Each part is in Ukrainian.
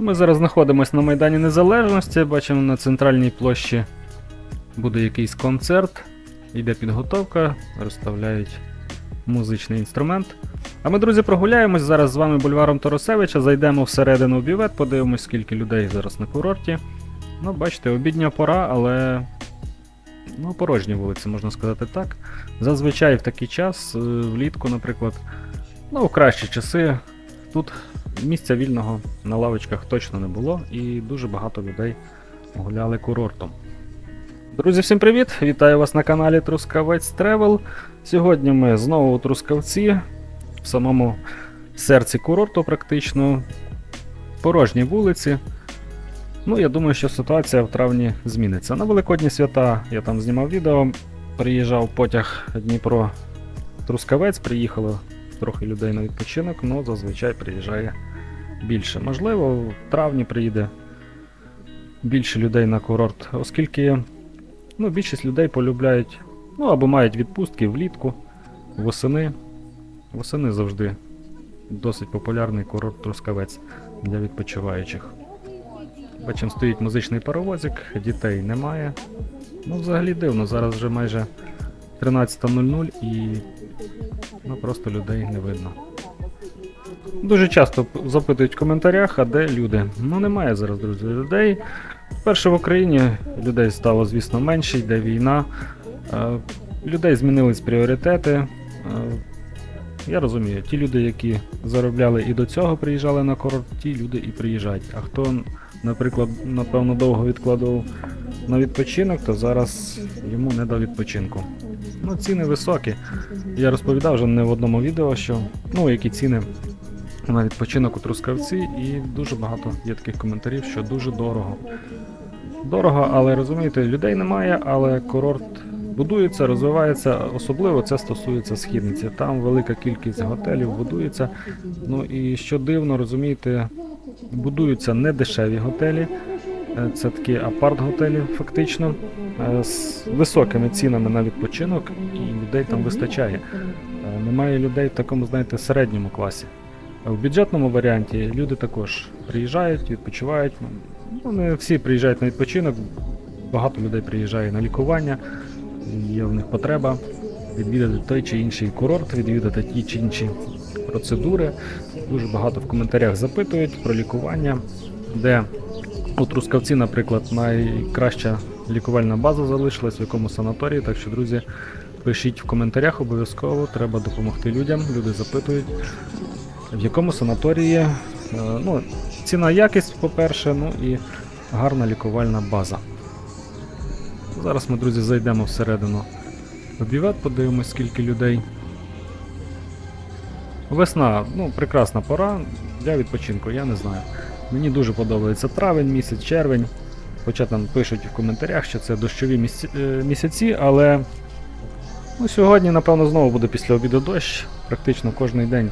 Ми зараз знаходимося на Майдані Незалежності, бачимо на центральній площі буде якийсь концерт, йде підготовка, розставляють музичний інструмент. А ми, друзі, прогуляємось зараз з вами бульваром Торосевича, зайдемо всередину в бювет, подивимось, скільки людей зараз на курорті. Ну, бачите, обідня пора, але ну, порожні вулиці, можна сказати так. Зазвичай в такий час, е, влітку, наприклад, ну, у кращі часи, тут місця вільного на лавочках точно не було, і дуже багато людей гуляли курортом. Друзі, всім привіт! Вітаю вас на каналі Трускавець Тревел. Сьогодні ми знову у Трускавці, в самому серці курорту, практично, порожні вулиці. Ну, я думаю, що ситуація в травні зміниться. На Великодні свята я там знімав відео, приїжджав потяг Дніпро Трускавець, приїхало трохи людей на відпочинок, але зазвичай приїжджає більше. Можливо, в травні приїде більше людей на курорт, оскільки ну, більшість людей полюбляють ну, або мають відпустки влітку, восени. Восени завжди досить популярний курорт Трускавець для відпочиваючих. Бачимо, стоїть музичний паровозик, дітей немає. Ну, взагалі дивно, зараз вже майже 13.00 і ну, просто людей не видно. Дуже часто запитують в коментарях, а де люди. Ну немає зараз, друзі, людей. Вперше в Україні людей стало, звісно, менше, йде війна. Е, Людей змінились пріоритети. Е, Я розумію, ті люди, які заробляли і до цього приїжджали на курорт, ті люди і приїжджають. А хто, наприклад, напевно, довго відкладав на відпочинок, то зараз йому не до відпочинку. Ну, ціни високі. Я розповідав вже не в одному відео, що ну, які ціни на відпочинок у Трускавці, і дуже багато є таких коментарів, що дуже дорого. Дорого, але розумієте, людей немає, але курорт будується, розвивається. Особливо це стосується східниці. Там велика кількість готелів будується. Ну і що дивно, розумієте, будуються не дешеві готелі. Е, Це такі апарт-готелі, фактично, е, з високими цінами на відпочинок, і людей там вистачає. Е, Немає людей в такому, знаєте, середньому класі. В бюджетному варіанті люди також приїжджають, відпочивають. Ну, не всі приїжджають на відпочинок, багато людей приїжджає на лікування, є в них потреба відвідати той чи інший курорт, відвідати ті чи інші процедури. Дуже багато в коментарях запитують про лікування, де у Трускавці, наприклад, найкраща лікувальна база залишилась, в якому санаторії. Так що, друзі, пишіть в коментарях обов'язково, треба допомогти людям. Люди запитують, в якому санаторії. е, Ну, ціна якість, по-перше, ну і гарна лікувальна база. Зараз ми, друзі, зайдемо всередину в бювет, подивимось, скільки людей. Весна, ну, прекрасна пора для відпочинку, я не знаю. Мені дуже подобається травень місяць, червень. Хоча там пишуть в коментарях, що це дощові місяці, е, але ну, сьогодні, напевно, знову буде після обіду дощ. Практично кожен день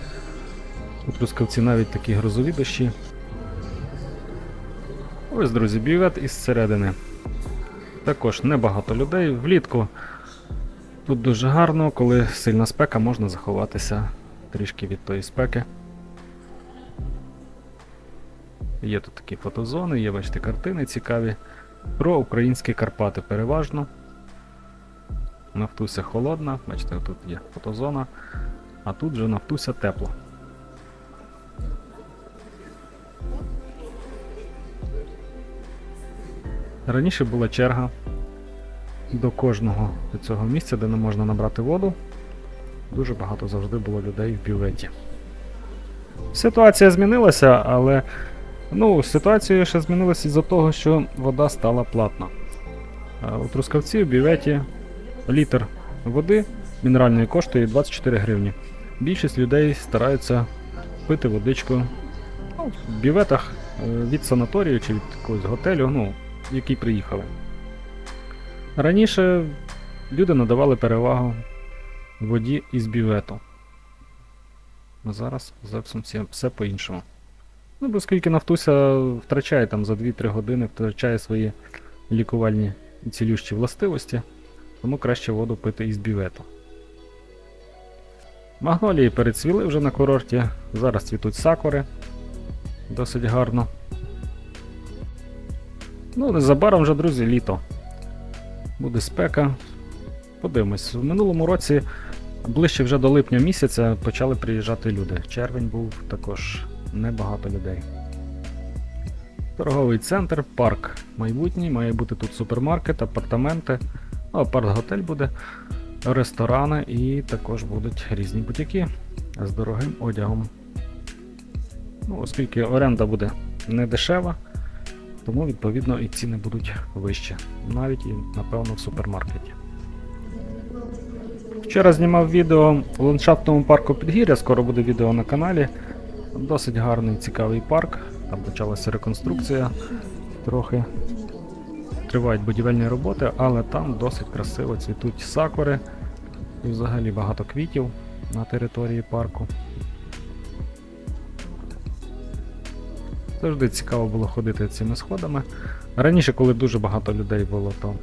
у Трускавці навіть такі грозові дощі. Ось, друзі, бювет із середини. Також небагато людей. Влітку тут дуже гарно, коли сильна спека, можна заховатися трішки від тої спеки. Є тут такі фотозони, є, бачите, картини цікаві. Про українські Карпати переважно. Нафтуся холодна, бачите, тут є фотозона, а тут же нафтуся тепло. Раніше була черга до кожного цього місця, де не можна набрати воду. Дуже багато завжди було людей в бюветі. Ситуація змінилася, але ну, ситуація ще змінилася із-за того, що вода стала платна. У Трускавці в бюветі літр води мінеральної коштує 24 гривні. Більшість людей стараються пити водичку ну, в бюветах е, від санаторію чи від якогось готелю, ну, який приїхали. Раніше люди надавали перевагу воді із бювету. А зараз зовсім все, по-іншому. Ну, бо оскільки Нафтуся втрачає там за 2-3 години, втрачає свої лікувальні і цілющі властивості, тому краще воду пити із бювету. Магнолії перецвіли вже на курорті, зараз цвітуть сакури. Досить гарно. Ну, незабаром вже, друзі, літо. Буде спека. Подивимось. В минулому році, ближче вже до липня місяця, почали приїжджати люди. Червень був також небагато людей. Торговий центр, парк майбутній, має бути тут супермаркет, апартаменти, ну, апарт-готель буде, ресторани і також будуть різні бутіки з дорогим одягом. Ну, оскільки оренда буде не дешева, тому відповідно і ціни будуть вищі, навіть і напевно в супермаркеті. Вчора знімав відео в ландшафтному парку Підгір'я, скоро буде відео на каналі. Досить гарний цікавий парк. Там почалася реконструкція трохи. Тривають будівельні роботи, але там досить красиво цвітуть сакури і взагалі багато квітів на території парку. Завжди цікаво було ходити цими сходами. Раніше, коли дуже багато людей було, то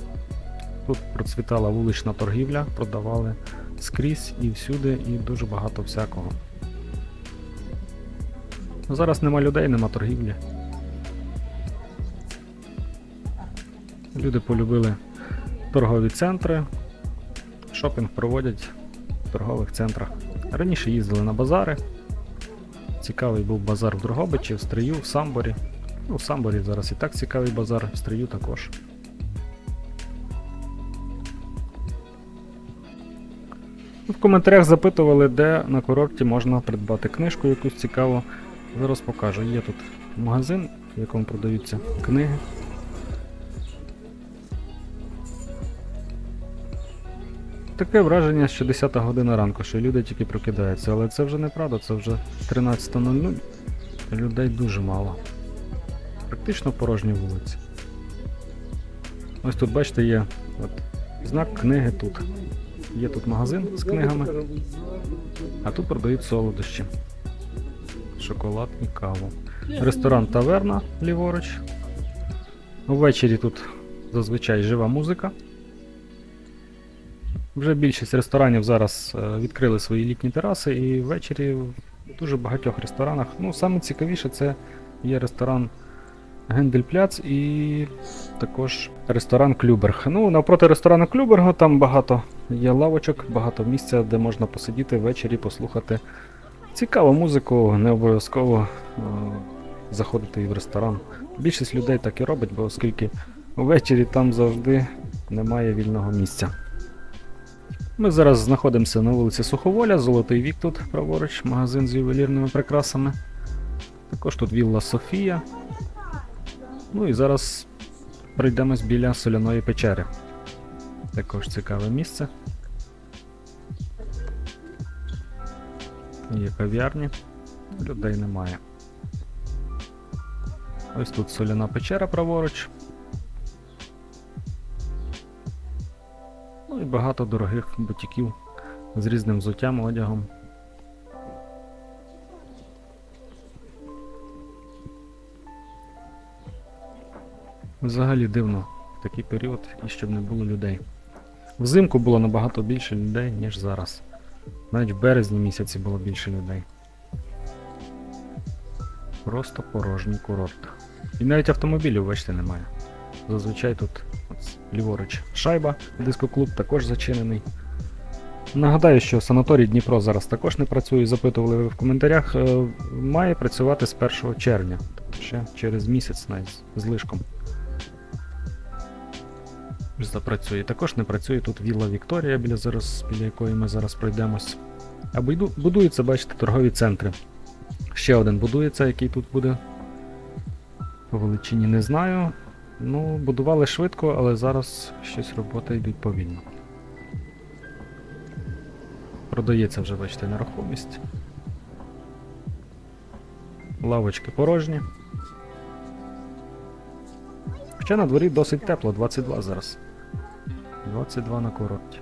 тут процвітала вулична торгівля, продавали скрізь і всюди, і дуже багато всякого. Ну, Зараз нема людей, нема торгівлі. Люди полюбили торгові центри, шопінг проводять в торгових центрах. Раніше їздили на базари. Цікавий був базар в Дрогобичі, в Стрию, в Самборі. Ну, в Самборі зараз і так цікавий базар, в Стрию також. В коментарях запитували, де на курорті можна придбати книжку якусь цікаву. Зараз покажу. Є тут магазин, в якому продаються книги. Таке враження, що 10 година ранку, що люди тільки прокидаються, але це вже неправда, це вже 13.00. Людей дуже мало. Практично порожні вулиці. Ось тут, бачите, є от, знак книги тут. Є тут магазин з книгами, а тут продають солодощі. Шоколад і каву. Ресторан Таверна ліворуч. Ввечері тут зазвичай жива музика. Вже більшість ресторанів зараз е, відкрили свої літні тераси, і ввечері в дуже багатьох ресторанах. Ну, саме цікавіше це є ресторан Гендель-Пляц і також ресторан Клюберг. Ну, навпроти ресторану Клюбергу там багато є лавочок, багато місця, де можна посидіти ввечері, послухати цікаву музику, не обов'язково е, заходити і в ресторан. Більшість людей так і робить, бо оскільки ввечері там завжди немає вільного місця. Ми зараз знаходимося на вулиці Суховоля, Золотий вік тут праворуч, магазин з ювелірними прикрасами. Також тут вілла Софія. Ну і зараз пройдемось біля соляної печери. Також цікаве місце. Є кав'ярні, людей немає. Ось тут соляна печера праворуч. Ну і багато дорогих бутіків з різним взуттям, одягом. Взагалі дивно в такий період і щоб не було людей. Взимку було набагато більше людей, ніж зараз. Навіть в березні місяці було більше людей. Просто порожній курорт. І навіть автомобілів, бачите, немає. Зазвичай тут ліворуч шайба, дискоклуб також зачинений. Нагадаю, що санаторій Дніпро зараз також не працює, запитували ви в коментарях. е, Має працювати з 1 червня, тобто ще через місяць навіть з лишком. Запрацює. Також не працює тут Вілла Вікторія, біля, зараз, біля якої ми зараз пройдемось. А будуються, бачите, торгові центри. Ще один будується, який тут буде. По величині не знаю. Ну, будували швидко, але зараз щось роботи йдуть повільно. Продається вже, бачите, нерухомість. Лавочки порожні. Хоча на дворі досить тепло, 22 зараз. 22 на курорті.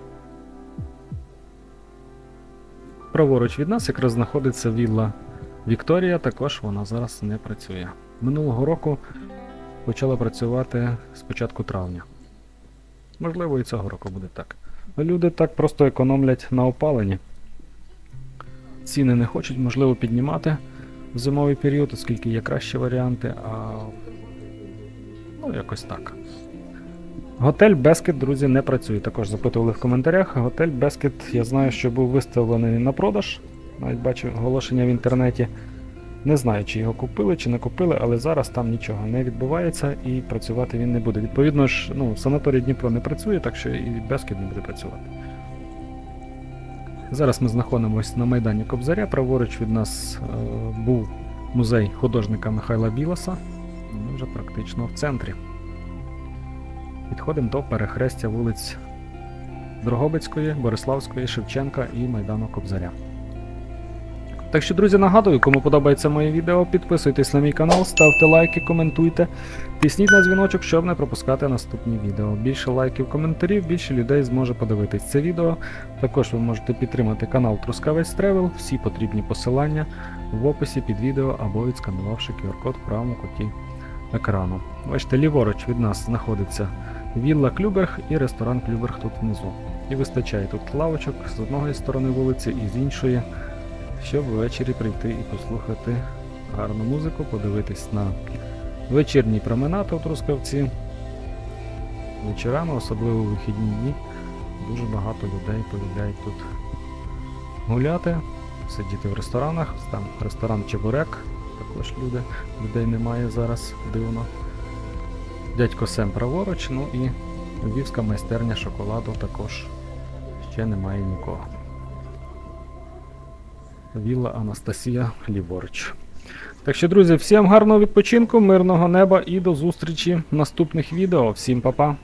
Праворуч від нас якраз знаходиться вілла Вікторія, також вона зараз не працює. Минулого року почала працювати з початку травня. Можливо, і цього року буде так. Люди так просто економлять на опаленні. Ціни не хочуть, можливо, піднімати в зимовий період, оскільки є кращі варіанти, а Ну, якось так. Готель Бескет, друзі, не працює. Також запитували в коментарях. Готель Бескет, я знаю, що був виставлений на продаж. Навіть бачу оголошення в інтернеті. Не знаю, чи його купили, чи не купили, але зараз там нічого не відбувається і працювати він не буде. Відповідно ж, ну, санаторій Дніпро не працює, так що і Бескет не буде працювати. Зараз ми знаходимося на Майдані Кобзаря. Праворуч від нас е, був музей художника Михайла Білоса. Ми вже практично в центрі. Підходимо до перехрестя вулиць Дрогобицької, Бориславської, Шевченка і Майдану Кобзаря. Так що, друзі, нагадую, кому подобається моє відео, підписуйтесь на мій канал, ставте лайки, коментуйте, тисніть на дзвіночок, щоб не пропускати наступні відео. Більше лайків, коментарів, більше людей зможе подивитись це відео. Також ви можете підтримати канал Трускавець Тревел, всі потрібні посилання в описі під відео або відсканувавши QR-код в правому куті екрану. Бачите, ліворуч від нас знаходиться вілла Клюберг і ресторан Клюберг тут внизу. І вистачає тут лавочок з одної сторони вулиці і з іншої, щоб ввечері прийти і послухати гарну музику, подивитись на вечірній променад у Трускавці. Вечорами, особливо у вихідні дні, дуже багато людей полюбляють тут гуляти, сидіти в ресторанах. Там ресторан Чебурек, також люди, людей немає зараз, дивно. Дядько Сем праворуч, ну і львівська майстерня шоколаду також ще немає нікого. Вілла Анастасія ліворуч. Так що, друзі, всім гарного відпочинку, мирного неба і до зустрічі в наступних відео. Всім па-па!